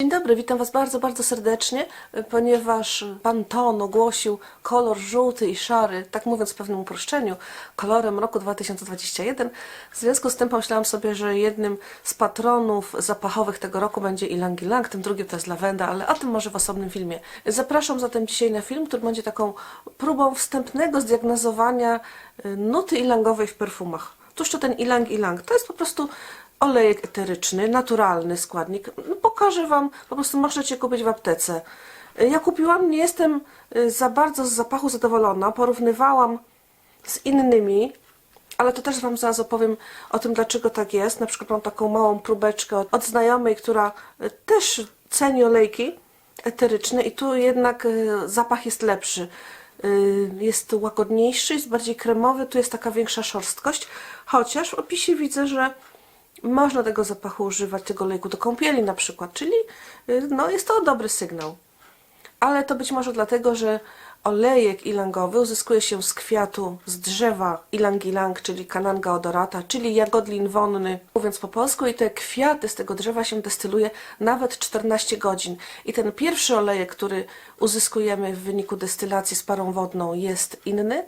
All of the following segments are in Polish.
Dzień dobry, witam Was bardzo, bardzo serdecznie, ponieważ Pan Ton ogłosił kolor żółty i szary, tak mówiąc w pewnym uproszczeniu, kolorem roku 2021. W związku z tym pomyślałam sobie, że jednym z patronów zapachowych tego roku będzie Ilang Ilang, tym drugim to jest lawenda, ale o tym może w osobnym filmie. Zapraszam zatem dzisiaj na film, który będzie taką próbą wstępnego zdiagnozowania y, nuty ilangowej w perfumach. Tuż to ten ilang ilang, to jest po prostu olejek eteryczny, naturalny składnik. No, pokażę Wam, po prostu możecie kupić w aptece. Ja kupiłam, nie jestem y, za bardzo z zapachu zadowolona, porównywałam z innymi, ale to też Wam zaraz opowiem o tym, dlaczego tak jest. Na przykład mam taką małą próbeczkę od, znajomej, która y, też ceni olejki eteryczne i tu jednak y, zapach jest lepszy. Jest łagodniejszy, jest bardziej kremowy, tu jest taka większa szorstkość, chociaż w opisie widzę, że można tego zapachu używać, tego olejku do kąpieli na przykład, czyli y, no, jest to dobry sygnał. Ale to być może dlatego, że olejek ilangowy uzyskuje się z kwiatu, z drzewa ilang-ilang, czyli kananga odorata, czyli jagodlin wonny, mówiąc po polsku, i te kwiaty z tego drzewa się destyluje nawet 14 godzin. I ten pierwszy olejek, który uzyskujemy w wyniku destylacji z parą wodną jest inny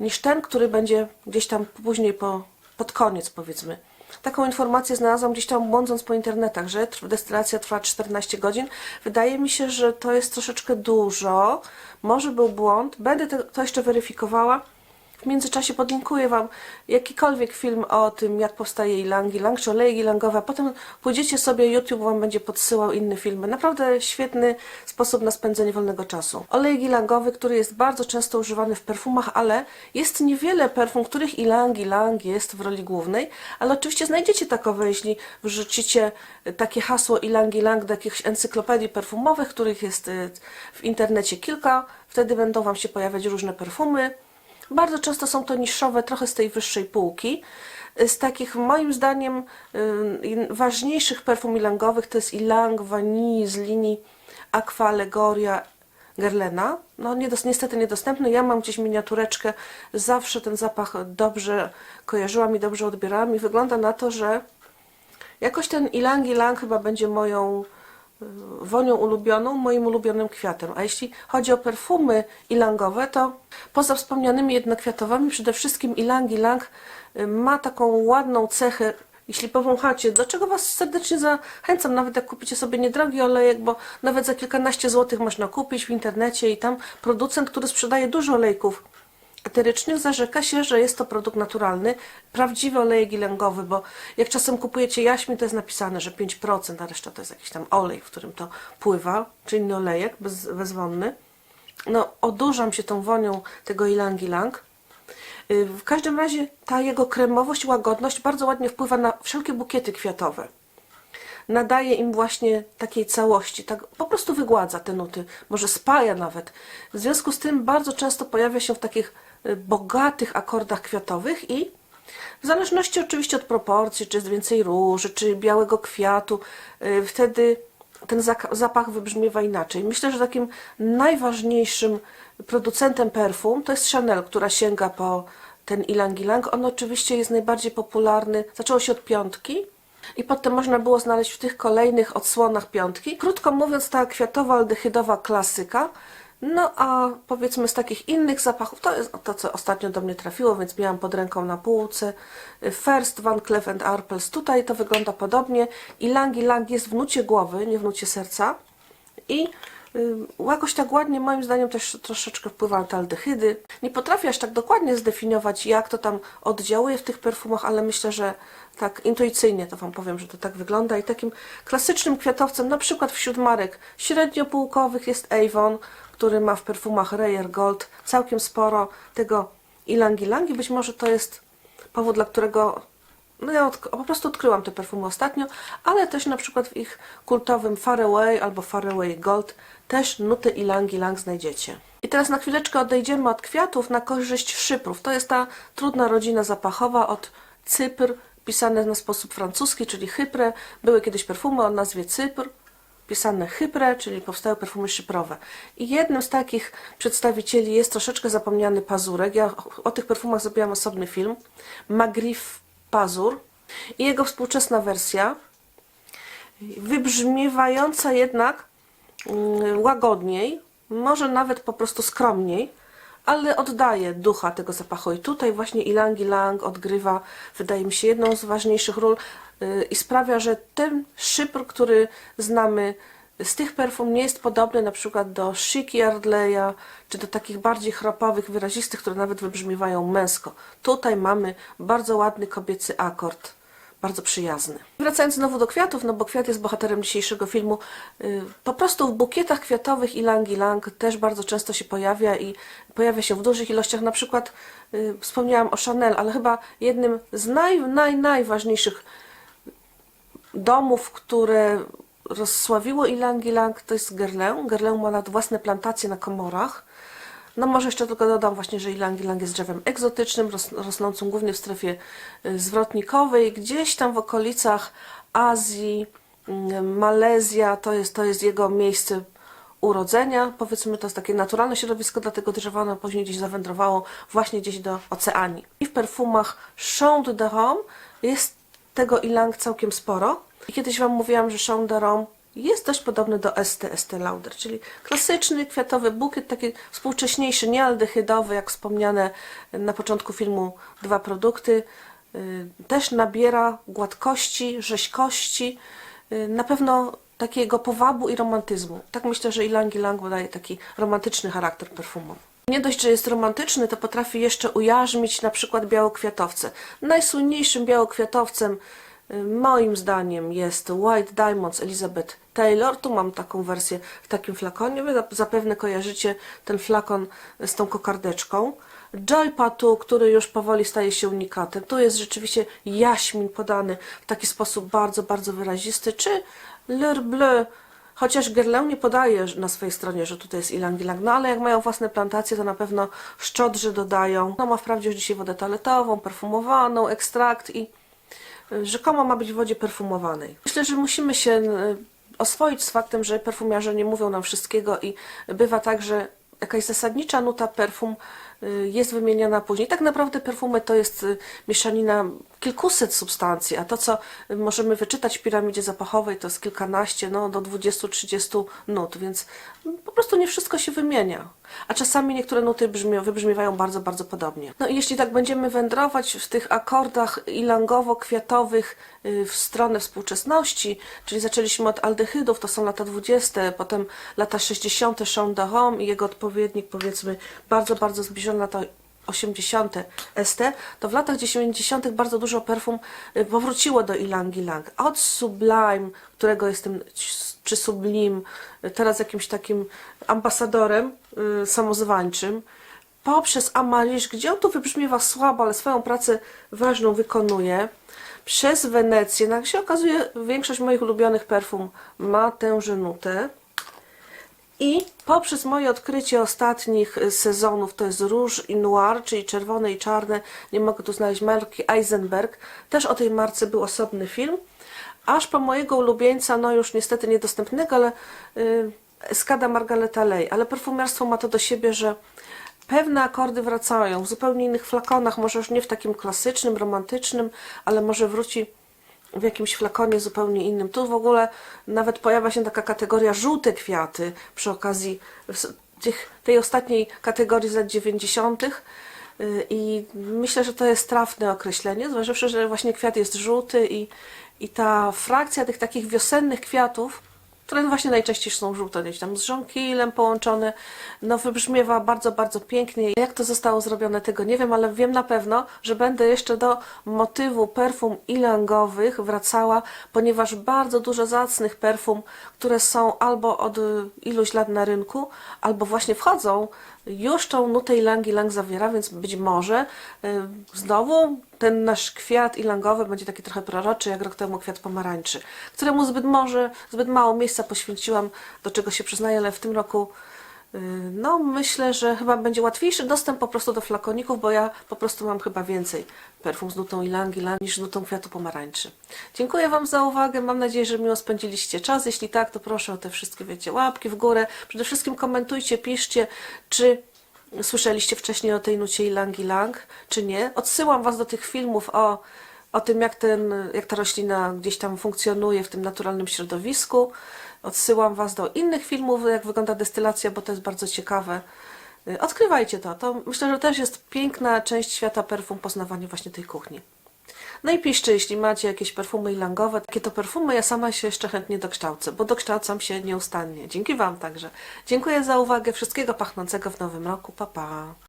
niż ten, który będzie gdzieś tam później po, pod koniec powiedzmy. Taką informację znalazłam gdzieś tam błądząc po internetach, że destylacja trwa 14 godzin. Wydaje mi się, że to jest troszeczkę dużo. Może był błąd. Będę to jeszcze weryfikowała. W międzyczasie podlinkuję Wam jakikolwiek film o tym, jak powstaje ilang ilang, czy olejek ilangowe, potem pójdziecie sobie, YouTube Wam będzie podsyłał inne filmy. Naprawdę świetny sposób na spędzenie wolnego czasu. Olejek ilangowy, który jest bardzo często używany w perfumach, ale jest niewiele perfum, których ilang ilang jest w roli głównej, ale oczywiście znajdziecie takowe, jeśli wrzucicie takie hasło ilang ilang do jakichś encyklopedii perfumowych, których jest y, w internecie kilka, wtedy będą Wam się pojawiać różne perfumy. Bardzo często są to niszowe, trochę z tej wyższej półki. Z takich moim zdaniem y, ważniejszych perfum ilangowych to jest ilang vanilli z linii Aqua Allegoria Guerlaina. No niestety niedostępny. Ja mam gdzieś miniatureczkę. Zawsze ten zapach dobrze kojarzyłam i dobrze odbierałam i wygląda na to, że jakoś ten ilang ilang chyba będzie moją wonią ulubioną, moim ulubionym kwiatem. A jeśli chodzi o perfumy ilangowe, to poza wspomnianymi jednokwiatowymi, przede wszystkim ilang ilang y, ma taką ładną cechę, jeśli powąchacie, do czego Was serdecznie zachęcam, nawet jak kupicie sobie niedrogi olejek, bo nawet za kilkanaście złotych można kupić w internecie i tam producent, który sprzedaje dużo olejków eterycznych zarzeka się, że jest to produkt naturalny, prawdziwy olejek ilangowy, bo jak czasem kupujecie jaśmin, to jest napisane, że 5%, a reszta to jest jakiś tam olej, w którym to pływa, czy inny olejek bez, bezwonny. No, odurzam się tą wonią tego ilang ilang. Y, W każdym razie ta jego kremowość, łagodność bardzo ładnie wpływa na wszelkie bukiety kwiatowe nadaje im właśnie takiej całości, tak po prostu wygładza te nuty, może spaja nawet. W związku z tym bardzo często pojawia się w takich bogatych akordach kwiatowych i w zależności oczywiście od proporcji, czy jest więcej róży, czy białego kwiatu, y, wtedy ten zapach wybrzmiewa inaczej. Myślę, że takim najważniejszym producentem perfum to jest Chanel, która sięga po ten ilang ilang. On oczywiście jest najbardziej popularny. Zaczęło się od piątki, i potem można było znaleźć w tych kolejnych odsłonach piątki. Krótko mówiąc, ta kwiatowa, aldehydowa klasyka. No a powiedzmy z takich innych zapachów, to jest to, co ostatnio do mnie trafiło, więc miałam pod ręką na półce. First Van Cleef Arpels. Tutaj to wygląda podobnie. Ilang Ilang jest w nucie głowy, nie w nucie serca. I y, jakoś tak ładnie, moim zdaniem, też troszeczkę wpływa na te aldehydy. Nie potrafię aż tak dokładnie zdefiniować, jak to tam oddziałuje w tych perfumach, ale myślę, że tak intuicyjnie to Wam powiem, że to tak wygląda. I takim klasycznym kwiatowcem, na przykład wśród marek średniopółkowych jest Avon, który ma w perfumach Rare Gold całkiem sporo tego ilang ilang i być może to jest powód, dla którego no ja odk- po prostu odkryłam te perfumy ostatnio, ale też na przykład w ich kultowym Far Away albo Far Away Gold też nuty ilang ilang znajdziecie. I teraz na chwileczkę odejdziemy od kwiatów na korzyść szyprów. To jest ta trudna rodzina zapachowa od Cypr, pisane na sposób francuski, czyli chypre. Były kiedyś perfumy o nazwie Cypr, pisane chypre, czyli powstały perfumy szyprowe. I jednym z takich przedstawicieli jest troszeczkę zapomniany pazurek. Ja o tych perfumach zrobiłam osobny film. Magrif Pazur i jego współczesna wersja wybrzmiewająca jednak mm, łagodniej, może nawet po prostu skromniej, ale oddaje ducha tego zapachu. I tutaj właśnie Ilang Ilang odgrywa, wydaje mi się, jedną z ważniejszych ról i sprawia, że ten szypr, który znamy z tych perfum nie jest podobny na przykład do Chic Yardleya, czy do takich bardziej chrapowych, wyrazistych, które nawet wybrzmiewają męsko. Tutaj mamy bardzo ładny kobiecy akord bardzo przyjazny. Wracając znowu do kwiatów, no bo kwiat jest bohaterem dzisiejszego filmu, yy, po prostu w bukietach kwiatowych ilang ilang też bardzo często się pojawia i pojawia się w dużych ilościach. Na przykład yy, wspomniałam o Chanel, ale chyba jednym z naj, naj, najważniejszych domów, które rozsławiło ilang ilang, to jest Guerlain. Guerlain ma nawet własne plantacje na komorach. No może jeszcze tylko dodam właśnie, że ilang ilang jest drzewem egzotycznym, ros, rosnącym głównie w strefie y, zwrotnikowej, gdzieś tam w okolicach Azji, y, Malezja, to jest, to jest jego miejsce urodzenia. Powiedzmy, to jest takie naturalne środowisko dla tego drzewa, ono później gdzieś zawędrowało właśnie gdzieś do oceanii. I w perfumach Champ de Rome jest tego ilang całkiem sporo. I kiedyś Wam mówiłam, że Champ de Rome jest dość podobny do ST, ST Lauder, czyli klasyczny kwiatowy bukiet, taki współcześniejszy, niealdehydowy, jak wspomniane na początku filmu dwa produkty. Yy, Też nabiera gładkości, rzeźkości, yy, na pewno takiego powabu i romantyzmu. Tak myślę, że Ilang Ilang daje taki romantyczny charakter perfumom. Nie dość, że jest romantyczny, to potrafi jeszcze ujarzmić na przykład białokwiatowce. Najsłynniejszym białokwiatowcem y, moim zdaniem jest White Diamonds Elizabeth Taylor. Tu mam taką wersję w takim flakonie. Wy zap- zapewne kojarzycie ten flakon z tą kokardeczką. Joy Patu, który już powoli staje się unikatem. Tu jest rzeczywiście jaśmin podany w taki sposób bardzo, bardzo wyrazisty. Czy L'Heure Bleu, Chociaż Guerlain nie podaje na swojej stronie, że tutaj jest ilang ilang, no ale jak mają własne plantacje, to na pewno szczodrze dodają. No ma wprawdzie już dzisiaj wodę toaletową, perfumowaną, ekstrakt i y, rzekomo ma być w wodzie perfumowanej. Myślę, że musimy się y, oswoić z faktem, że perfumiarze nie mówią nam wszystkiego i bywa tak, że jakaś zasadnicza nuta perfum y, jest wymieniana później. Tak naprawdę perfumy to jest mieszanina kilkuset substancji, a to, co możemy wyczytać w piramidzie zapachowej, to jest kilkanaście, no do 20-30 nut, więc po prostu nie wszystko się wymienia. A czasami niektóre nuty brzmią, wybrzmiewają bardzo, bardzo podobnie. No i jeśli tak będziemy wędrować w tych akordach ilangowo-kwiatowych y, w stronę współczesności, czyli zaczęliśmy od aldehydów, to są lata 20, potem lata 60. Sean de Rome i jego odpowiednik, powiedzmy, bardzo, bardzo zbliżony lata 80. ST, to w latach 90. bardzo dużo perfum y, powróciło do Ilang Ilang. Od Sublime, którego jestem, czy Sublim, y, teraz jakimś takim ambasadorem y, samozwańczym, poprzez Amalish, gdzie on tu wybrzmiewa słabo, ale swoją pracę ważną wykonuje, przez Wenecję, no jak się okazuje, większość moich ulubionych perfum ma tęże nutę. I poprzez moje odkrycie ostatnich y, sezonów, to jest róż i noir, czyli czerwone i czarne, nie mogę tu znaleźć marki Eisenberg, też o tej marce był osobny film, aż po mojego ulubieńca, no już niestety niedostępnego, ale y, Skada Margaleta Lay, ale perfumiarstwo ma to do siebie, że pewne akordy wracają w zupełnie innych flakonach, może już nie w takim klasycznym, romantycznym, ale może wróci w jakimś flakonie zupełnie innym. Tu w ogóle nawet pojawia się taka kategoria żółte kwiaty przy okazji tych, tej ostatniej kategorii z lat 90. Yy, I myślę, że to jest trafne określenie, zważywszy, że właśnie kwiat jest żółty i, i ta frakcja tych takich wiosennych kwiatów, które właśnie najczęściej są żółte, gdzieś tam z żonkilem połączone, no wybrzmiewa bardzo, bardzo pięknie. Jak to zostało zrobione, tego nie wiem, ale wiem na pewno, że będę jeszcze do motywu perfum ilangowych wracała, ponieważ bardzo dużo zacnych perfum, które są albo od iluś lat na rynku, albo właśnie wchodzą, już tą nutę ilang ilang zawiera, więc być może y, znowu ten nasz kwiat ilangowy będzie taki trochę proroczy, jak rok temu kwiat pomarańczy, któremu zbyt może, zbyt mało miejsca poświęciłam, do czego się przyznaję, ale w tym roku no myślę, że chyba będzie łatwiejszy dostęp po prostu do flakoników, bo ja po prostu mam chyba więcej perfum z nutą ilang ilang niż z nutą kwiatu pomarańczy. Dziękuję Wam za uwagę, mam nadzieję, że miło spędziliście czas. Jeśli tak, to proszę o te wszystkie, wiecie, łapki w górę. Przede wszystkim komentujcie, piszcie, czy Słyszeliście wcześniej o tej nucie Ilang Ilang, czy nie? Odsyłam Was do tych filmów o, o tym, jak, ten, jak ta roślina gdzieś tam funkcjonuje w tym naturalnym środowisku. Odsyłam Was do innych filmów, jak wygląda destylacja, bo to jest bardzo ciekawe. Y, Odkrywajcie to. To myślę, że też jest piękna część świata perfum, poznawanie właśnie tej kuchni. No i piszcie, jeśli macie jakieś perfumy ilangowe. Takie to perfumy ja sama się jeszcze chętnie dokształcę, bo dokształcam się nieustannie. Dzięki Wam także. Dziękuję za uwagę. Wszystkiego pachnącego w nowym roku. Pa, pa.